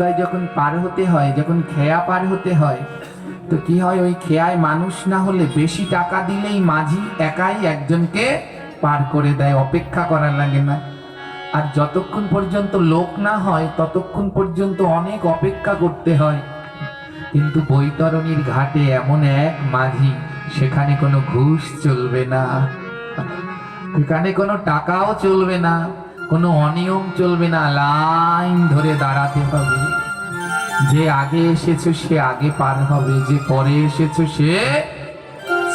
নৌকায় যখন পার হতে হয়, যখন খেয়া পার হতে হয়, তো কি হয় ওই খেয়ায় মানুষ না হলে বেশি টাকা দিলেই মাঝি একাই একজনকে পার করে দেয়, অপেক্ষা করা লাগে না। আর যতক্ষণ পর্যন্ত লোক না হয়, ততক্ষণ পর্যন্ত অনেক অপেক্ষা করতে হয়। কিন্তু বৈতরণীর ঘাটে এমন এক মাঝি, সেখানে কোনো ঘুষ চলবে না, সেখানে কোনো টাকাও চলবে না। কোনো অনিয়ম চলবে না, লাইন ধরে দাঁড়াতে হবে। যে আগে এসেছ, সে আগে পার হবে। যে পরে এসেছ, সে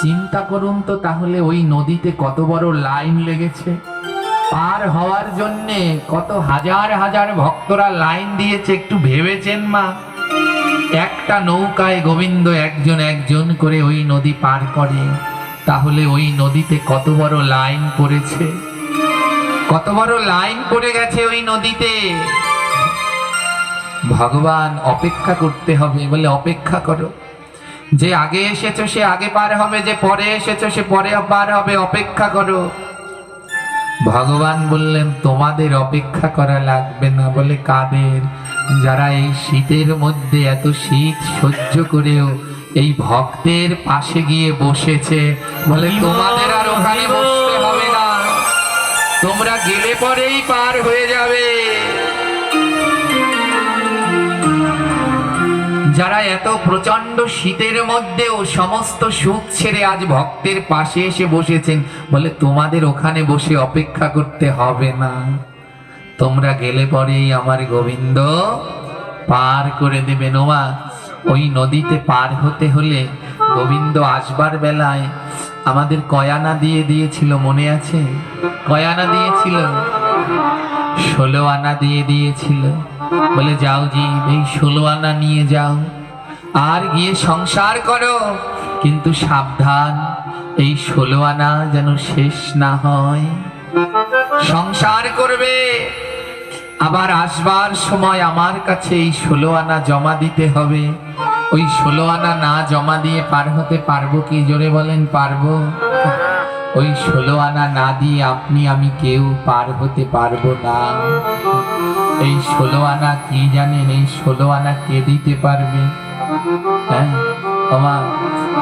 চিন্তা করুন তো তাহলে ওই নদীতে কত বড় লাইন লেগেছে। পার হওয়ার জন্যে কত হাজার হাজার ভক্তরা লাইন দিয়েছে, একটু ভেবেছেন মা? একটা নৌকায় গোবিন্দ একজন একজন করে ওই নদী পার করে। তাহলে ওই নদীতে কত বড় লাইন পড়েছে? কত বড় লাইন পড়ে গেছে ওই নদীতে। ভগবান অপেক্ষা করতে হবে। বলে অপেক্ষা করো। যে আগে এসেছ সে আগে পার হবে। যে পরে এসেছ সে পরে পার হবে। অপেক্ষা করো। ভগবান বললেন তোমাদের অপেক্ষা করা লাগবে না। বলে কাদের? যারা এই শীতের মধ্যে এত শীত সহ্য করেও এই ভক্তের পাশে গিয়ে বসেছে। বলে তোমাদের আর ওখানে বসতে হবে তোমরা গেলে পরেই পার হয়ে যাবে। যারা এত প্রচণ্ড শীতের মধ্যেও সমস্ত সুখ ছেড়ে আজ ভক্তের পাশে এসে বসেছেন, বলে তোমাদের ওখানে বসে অপেক্ষা করতে হবে না। তোমরা গেলে পরেই আমার গোবিন্দ পার করে দেবে নোমা। ওই নদীতে পার হতে হলে গোবিন্দ আসবার বেলায় আমাদের কয়ানা দিয়ে দিয়েছিল, মনে আছে? কয়ানা দিয়েছিল, ষোলো আনা দিয়ে দিয়েছিল। বলে, যাও জি এই ষোলো আনা নিয়ে যাও। আর গিয়ে সংসার করো, কিন্তু সাবধান, এই ষোলো আনা যেন শেষ না হয়। সংসার করবে, আবার আসবার সময় আমার কাছে এই ষোলো আনা জমা দিতে হবে। ওই ষোলো আনা না জমা দিয়ে পার হতে পারব কি? জোরে বলেন, পারব। ওই ষোলো আনা না দিয়ে আপনি, আমি কেউ পার হতে পারব না। এই ষোলো আনা কি জানেন? এই ষোলো আনা কে দিতে পারবে? হ্যাঁ? আমার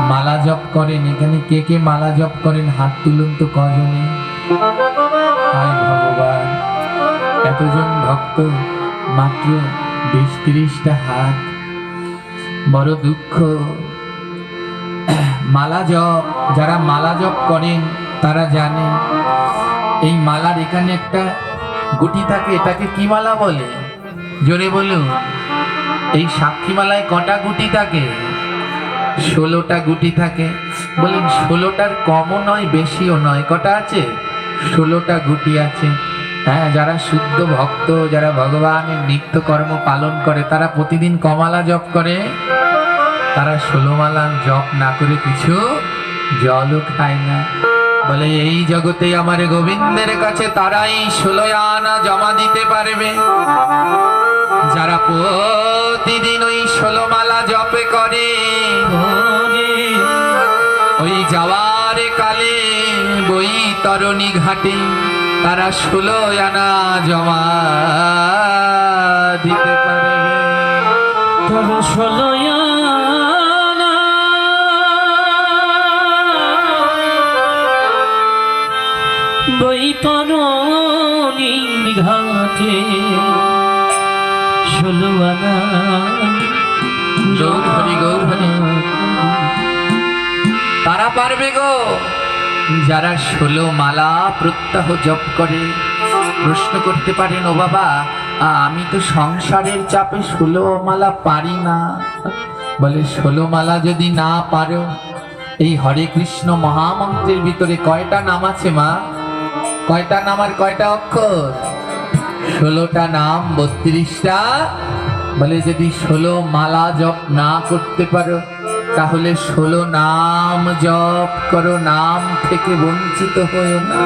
মালা জপ করেন। এখানে কে কে মালা জপ করেন? হাত তুলুন তো কজনে। হায় ভগবান, এতজন ভক্ত মাত্র বিশ তিরিশটা হাত বড় দুঃখ। মালা জপ, যারা মালা জপ করেন, তারা জানে এই মালার এখানে একটা গুটি থাকে, এটাকে কি মালা বলে? জোরে বলুন। এই সাক্ষী মালায় কটা গুটি থাকে? ষোলোটা গুটি থাকে। বলেন, ষোলোটার কমও নয়, বেশিও নয়, কটা আছে? ষোলোটা গুটি আছে। হ্যাঁ যারা শুদ্ধ ভক্ত, যারা ভগবানের নিত্য কর্ম পালন করে, তারা প্রতিদিন কমালা জপ করে। তারা ষোলোমালা জপ না করে কিছু জলও খায় না। বলে, এই জগতে আমার গোবিন্দের কাছে তারাই ষোলো আনা জমা দিতে পারবে। যারা প্রতিদিন ওই ষোলোমালা জপে করে, ওই যাওয়ার কালে বই তরণী ঘাটে তারা ষোলো আনা জমা দিতে পারে। তব ষোলয়ানা বৈতরণীর ঘাটে ষোলয়ানা গৌর হরি গৌর হরি। তারা পারবে গো। যারা ষোলো মালা প্রত্যাহ জপ করে, প্রশ্ন করতে পারেন, ও বাবা, আমি তো সংসারের চাপে ষোলো মালা পারি না। বলে, ষোলো মালা যদি না পারো, এই হরে কৃষ্ণ মহামন্ত্রের ভিতরে কয়টা নাম আছে মা? কয়টা নাম আর কয়টা অক্ষর? ষোলোটা নাম, বত্রিশটা। বলে, যদি ষোলো মালা জপ না করতে পারো তাহলে ষোলো নাম জপ করো, নাম থেকে বঞ্চিত হয়েও না।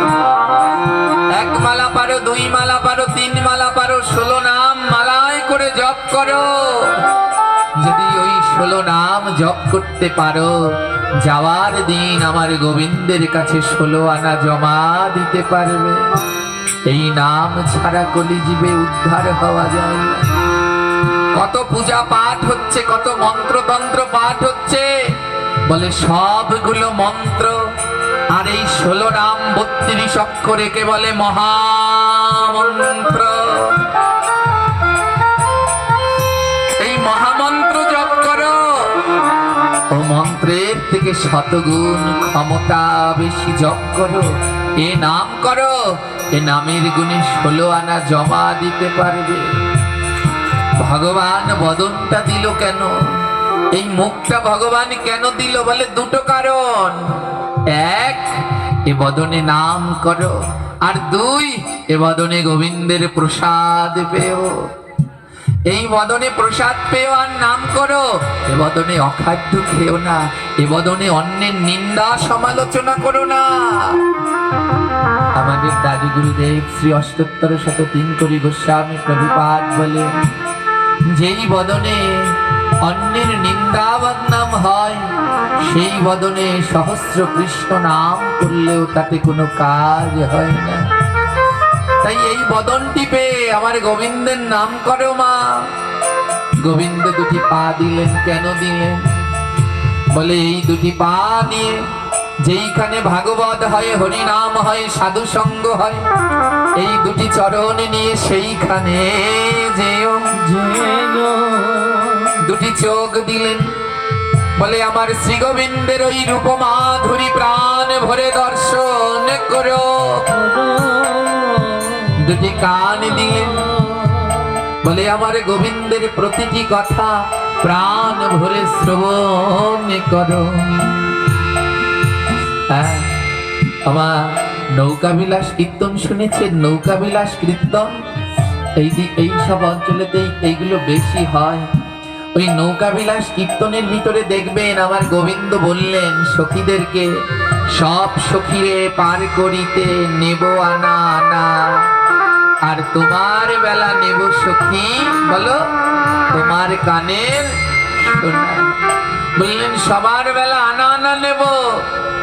এক মালা পারো, দুই মালা পারো, তিন মালা পারো, ষোলো নাম মালায় করে জপ করো। যদি ওই ষোলো নাম জপ করতে পারো, যাওয়ার দিন আমার গোবিন্দের কাছে ষোলো আনা জমা দিতে পারবে। এই নাম ছাড়া কলিজীবে উদ্ধার হওয়া যায় না। কত পূজা পাঠ হচ্ছে, কত মন্ত্রতন্ত্র পাঠ হচ্ছে। বলে সবগুলো মন্ত্র, আর এই ষোলো নাম বত্রিশ অক্ষরেকে বলে মহামন্ত্র? এই মহামন্ত্র জপ করো। ও মন্ত্রের থেকে শতগুণ ক্ষমতা বেশি জপ করো। এ নাম করো, এ নামের গুণে ষোলো আনা জমা দিতে পারবে। ভগবান বদনটা দিল কেন? এই মুখটা ভগবান কেন দিল বলে দুটো কারণ। এক, এ বদনে নাম করো। আর দুই, এ বদনে গোবিন্দের প্রসাদ পেও। এই বদনে প্রসাদ পেও আর নাম করো। এ বদনে অখাদ্য খেও না। এ বদনে অন্যের নিন্দা সমালোচনা করো না। আমাদের দাদু গুরুদেব শ্রী অষ্টোত্তর শত তিন করি গোস্বামী প্রভুপাদ বলে যেই বদনে অন্যের নিন্দা বদনাম হয়, সেই বদনে সহস্র কৃষ্ণ নাম করলেও তাতে কোনো কাজ হয় না। তাই এই বদনটি পেয়ে আমার গোবিন্দের নাম করো মা। গোবিন্দ দুটি পা দিলেন, কেন দিলেন? বলে, এই দুটি পা নিয়ে যেইখানে ভাগবত হয়, হরিনাম হয় সাধু সঙ্গ হয়, এই দুটি চরণ নিয়ে সেইখানে দুটি চোখ দিলেন, বলে, আমার শ্রী গোবিন্দের ওই রূপ মাধুরী প্রাণ ভরে দর্শন করো। দুটি কান দিলেন, বলে, আমার গোবিন্দের প্রতিটি কথা প্রাণ ভরে শ্রবণ করো। হ্যাঁ, আমার নৌকা বিলাস কীর্তন শুনেছেন নৌকা বিলাস কীর্তন এই এই সব অঞ্চলেতে এইগুলো বেশি হয় ওই নৌকা বিলাস কীর্তনের ভিতরে দেখবেন আমার গোবিন্দ বললেন সখীদেরকে সব সখীরে পার করিতে নেব আনা আনা আর তোমার বেলা নেব সখী বলো তোমার কানের। বললেন, সবার বেলা আনা আনা নেব,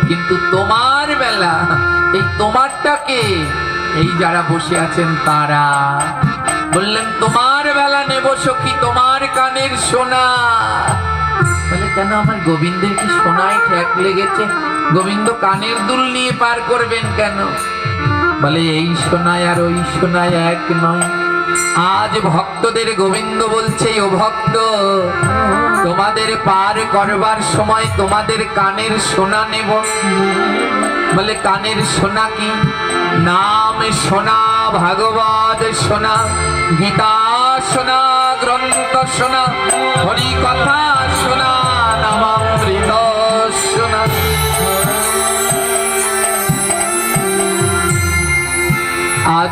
কিন্তু তোমার বেলা, এই তোমারটাকে এই যারা বসে আছেন তারা। বললেন, তোমার বেলা নেব সখী, তোমার কানের সোনা। বলে, কেন আমার গোবিন্দের কি সোনায় ঠেক লেগেছে? গোবিন্দ কানের দুল নিয়ে পার করবেন কেন? বলে, এই সোনায় আর ওই সোনায় এক নয়। আজ ভক্তদের গোবিন্দ বলছে, ও ভক্ত, তোমাদের পার করবার সময় তোমাদের কানের সোনা নেব। বলে, কানের সোনা কি? নাম সোনা, ভাগবত সোনা, গীতা সোনা, গ্রন্থ সোনা হরি কথা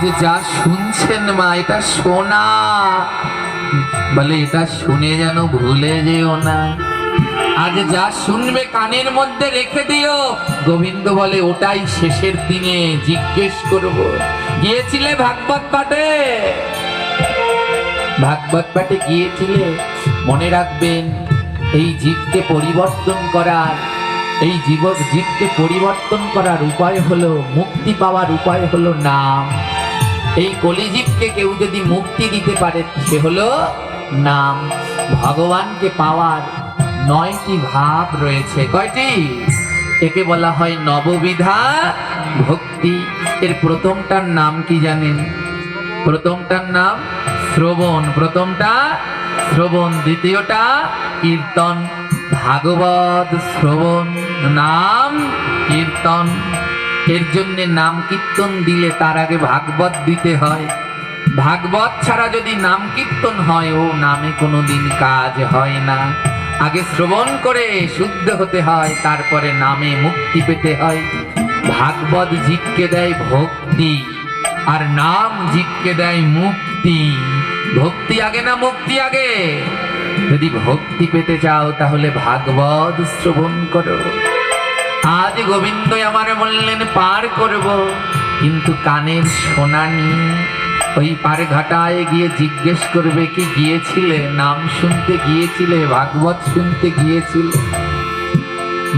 আজ যা শুনছেন মা, এটা শোনা। বলে, এটা শুনে যেন ভুলে যেও না। আজ যা শুনবে কানের মধ্যে রেখে দিও। গোবিন্দ বলে, ওটাই শেষের দিনে জিজ্ঞেস করব। গিয়েছিলে ভাগবত পাঠে? ভাগবত পাঠে গিয়েছিলে? মনে রাখবেন, এই জীবকে পরিবর্তন করার, এই জীব, জীবকে পরিবর্তন করার উপায় হলো, মুক্তি পাওয়ার উপায় হলো নাম। এই কলিজীবকে কেউ যদি মুক্তি দিতে পারে, সে হলো নাম। ভগবানকে পাওয়ার নয়টি ভাব রয়েছে। কয়টি? একে বলা হয় নববিধা ভক্তি। এর প্রথমটার নাম কি জানেন? প্রথমটার নাম শ্রবণ, প্রথমটা শ্রবণ, দ্বিতীয়টা কীর্তন। ভাগবত শ্রবণ নাম কীর্তন। এর জন্য নাম কীর্তন দিলে তার আগে ভাগবত দিতে হয়। ভাগবত ছাড়া যদি নাম কীর্তন হয়, ও নামে কোনোদিন কাজ হয় না। আগে শ্রবণ করে শুদ্ধ হতে হয়, তারপরে নামে মুক্তি পেতে হয়। ভাগবত জীবকে দেয় ভক্তি, আর নাম জীবকে দেয় মুক্তি। ভক্তি আগে না মুক্তি আগে? যদি ভক্তি পেতে চাও, তাহলে ভাগবত শ্রবণ করো। আজ গোবিন্দ আমার বললেন, পার করব। কিন্তু কানের সোনা নিয়ে ওই পার ঘাটায় গিয়ে জিজ্ঞেস করবে কি গিয়েছিলে? নাম শুনতে গিয়েছিলে, ভাগবত শুনতে গিয়েছিলে?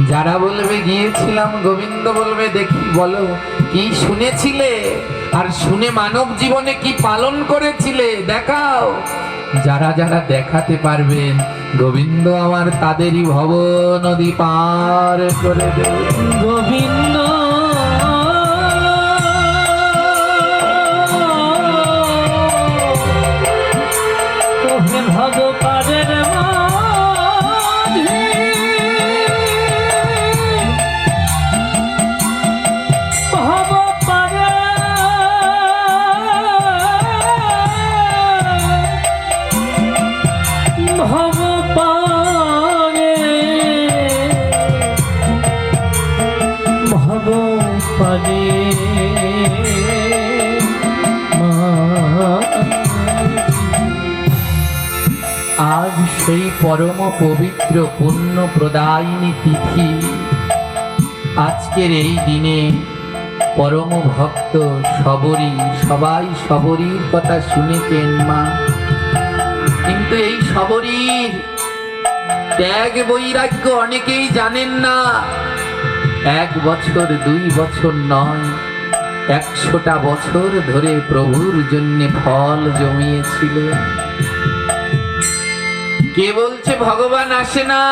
যারা বলবে, গিয়েছিলাম। গোবিন্দ বলবে, দেখি বলো, কি শুনেছিলে? আর শুনে মানব জীবনে কি পালন করেছিলে? দেখাও। যারা যারা দেখাতে পারবেন গোবিন্দ আমার তাদেরই ভব নদী পার করে গোবিন্দ। ওহে আজ সেই পরম পবিত্র পুণ্য প্রদায়িনী তিথি। আজকের এই দিনে পরম ভক্ত সবরী, সবাই সবরীর কথা শুনেছেন মা। কিন্তু এই সবরীর ত্যাগ বৈরাগ্য অনেকেই জানেন না। এক বছর, দুই বছর নয়, একশোটা বছর ধরে প্রভুর জন্য ফল জমিয়েছিলেন। কে বলছে ভগবান আসে না?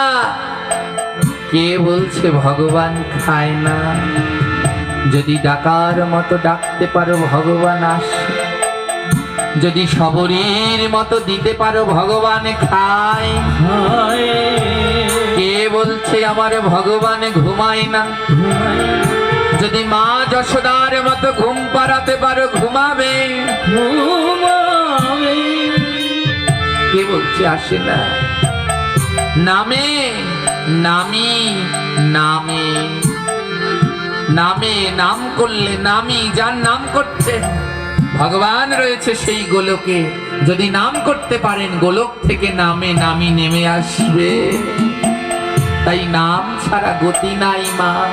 কে বলছে ভগবান খায় না? যদি ডাকার মতো ডাকতে পারো ভগবান আসে। যদি সবরীর মতো দিতে পারো ভগবান খায়। কে বলছে আমার ভগবান ঘুমায় না? যদি মা যশোদার মতো ঘুম পাড়াতে পারো ঘুমাবে। ঘুমাবে। কে বলছে আসে না। নামে, নামি, নামে। নামে, নাম করলে নামি, যার নাম করছেন ভগবান রয়েছে সেই গোলকে। যদি নাম করতে পারেন, গোলক থেকে নামে, নামি নেমে আসবে। তাই নাম ছাড়া গতি নাই মা।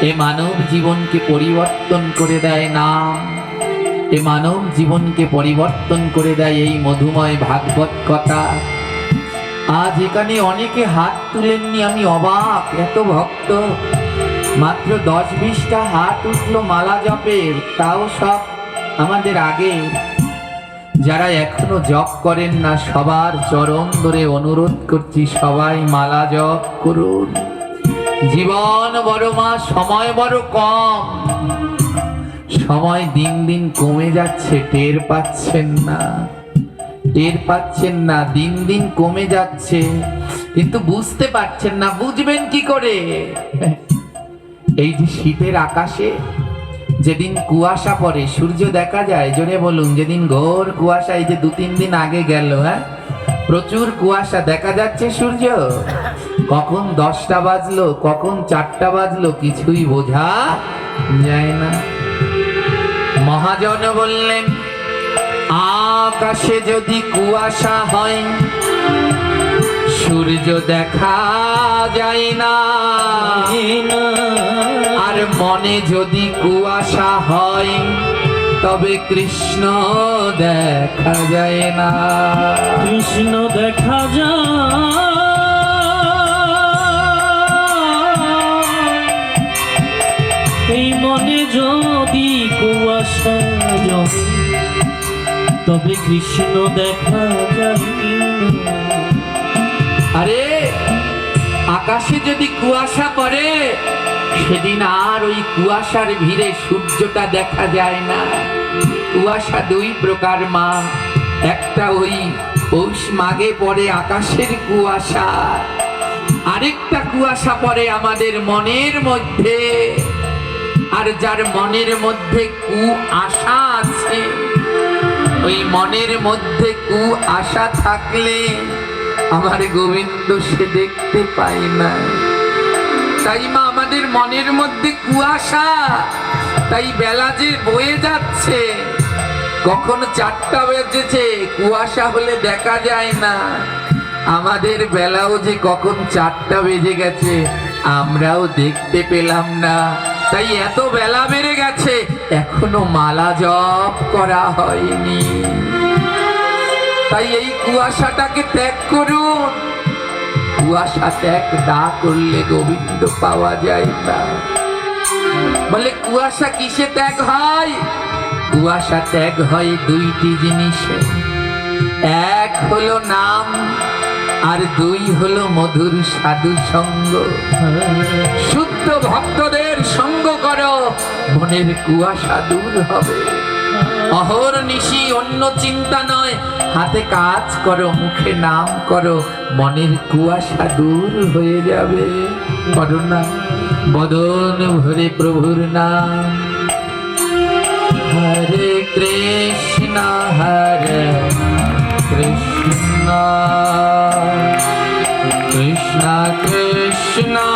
এ মানব জীবনকে পরিবর্তন করে দেয় নাম। এ মানব জীবনকে পরিবর্তন করে দেয় এই মধুময় ভাগবত কথা। আজ এখানে অনেকে হাত তুলেননি, আমি অবাক, এত ভক্ত। মাত্র দশ বিশটা হাত উঠল মালা জপের, তাও সব আমাদের আগে। যারা এখনও জপ করেন না, সবার চরণ ধরে অনুরোধ করছি, সবাই মালা জপ করুন। জীবন বড় মা, সময় বড় কম। সময় দিন দিন কমে যাচ্ছে, টের পাচ্ছেন না। টের পাচ্ছেন না, দিন দিন কমে যাচ্ছে। কিন্তু বুঝতে পারছেন না, বুঝবেন কি করে? এই যে শীতের আকাশে যেদিন কুয়াশা পড়ে, সূর্য দেখা যায়, জোরে বলুন, যেদিন ঘোর কুয়াশা, এই যে দু তিন দিন আগে গেল হ্যাঁ? প্রচুর কুয়াশা, দেখা যাচ্ছে সূর্য? কখন দশটা বাজলো, কখন চারটা বাজলো, কিছুই বোঝা যায় না। মহাজন বললেন, আকাশে যদি কুয়াশা হয়, সূর্য দেখা যায় না। আর মনে যদি কুয়াশা হয়, তবে কৃষ্ণ দেখা যায় না। কৃষ্ণ দেখা যায় যদি কুয়াশা তবে কৃষ্ণ দেখা যায় আরে, আকাশে যদি কুয়াশা পড়ে, সেদিন আর ওই কুয়াশার ভিড়ে সূর্যটা দেখা যায় না। কুয়াশা দুই প্রকার মা, একটা ওই পৌষ মাগে পড়ে আকাশের কুয়াশা, আরেকটা কুয়াশা পড়ে আমাদের মনের মধ্যে। আর যার মনের মধ্যে কু আশা আছে, ওই মনের মধ্যে কু আশা থাকলে আমার গোবিন্দ সে দেখতে পাই না। তাই মা, আমাদের মনের মধ্যে কুয়াশা তাই বেলা যে বয়ে যাচ্ছে, কখন চারটা বেজেছে কুয়াশা হলে দেখা যায় না। আমাদের বেলাও যে কখন চারটা বেজে গেছে, আমরাও দেখতে পেলাম না। তাই এত বেলা বেড়ে গেছে, এখনও মালা জপ করা হয়নি। তাই এই কুয়াশাটাকে ত্যাগ করুন। কুয়াশা ত্যাগ না করলে গোবিন্দ পাওয়া যায় না। বলে, কুয়াশা কিসে ত্যাগ হয়? কুয়াশা ত্যাগ হয় দুইটি জিনিসে। এক হলো নাম আর দুই হলো মধুর সাধু সঙ্গ। শুদ্ধ ভক্তদের সঙ্গ করো, মনের কুয়াশা দূর হবে। অহর নিশি অন্য চিন্তা নয়, হাতে কাজ করো, মুখে নাম করো, মনের কুয়াশা দূর হয়ে যাবে। করো বদন ভরে প্রভুর নাম। হরে কৃষ্ণ। কৃষ্ণ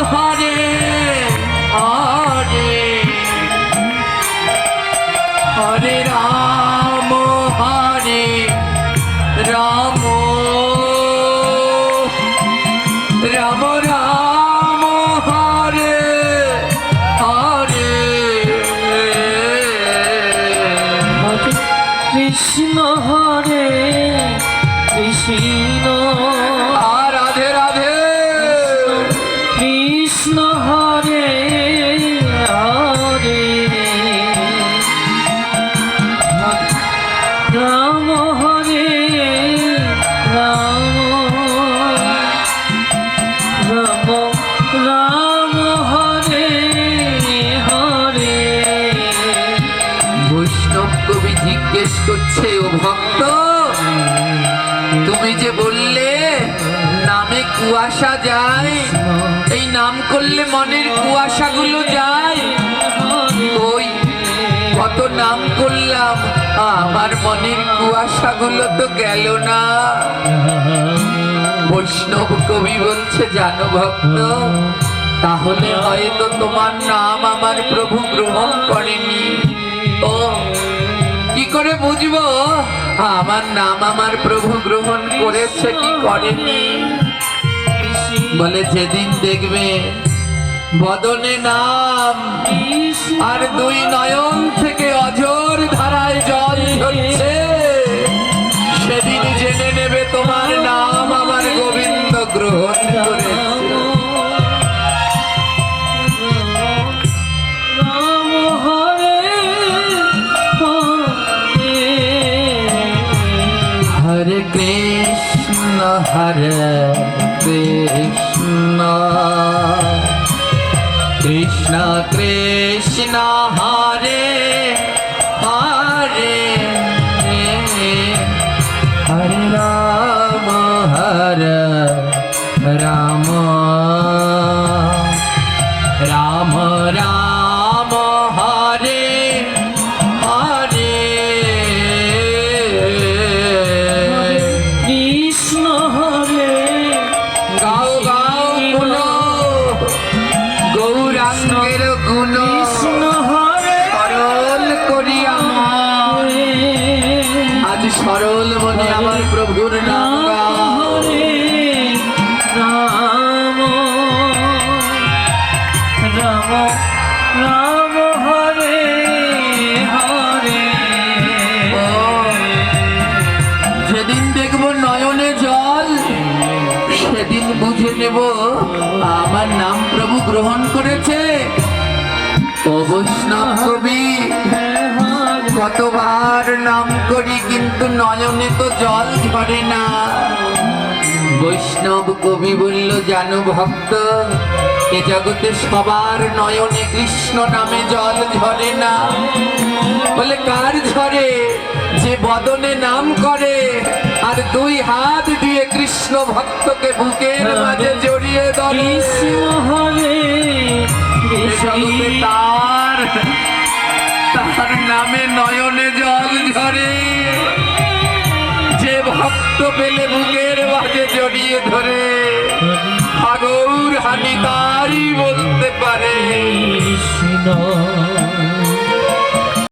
কুয়াশা যায়। এই নাম করলে মনের কুয়াশাগুলো যায়। ওই কত নাম করলাম, আমার মনের কুয়াশাগুলো তো গেল না। বৈষ্ণব কবি বলছে, জানো ভক্ত, তাহলে হয়তো তোমার নাম আমার প্রভু গ্রহণ করেনি। ও, কি করে বুঝব? আমার নাম আমার প্রভু গ্রহণ করেছে, কি করেনি? বলে যেদিন দেখবে বদনে নাম। আর দুই নয়ন থেকে অজর ধারায় জল ঝরছে। সেদিন জেনে নেবে তোমার নাম আমার গোবিন্দ গ্রহণ হরে হরে কৃষ্ণ হরে Uno. নয়নে তো জল ঝরে না। বৈষ্ণব কবি বলল জানো ভক্ত এ জগতে সবার নয়নে কৃষ্ণ নামে জল ঝরে না। বলে কার ঝরে যে বদনে নাম করে আর দুই হাত দিয়ে কৃষ্ণ ভক্তকে বুকের মাঝে জড়িয়ে ধরে। তার তার নামে নয়নে জল ঝরে ভক্ত পেলে বুকের মাঝে জড়িয়ে ধরে। হাগৌর হানি তারই বলতে পারে। কৃষ্ণ।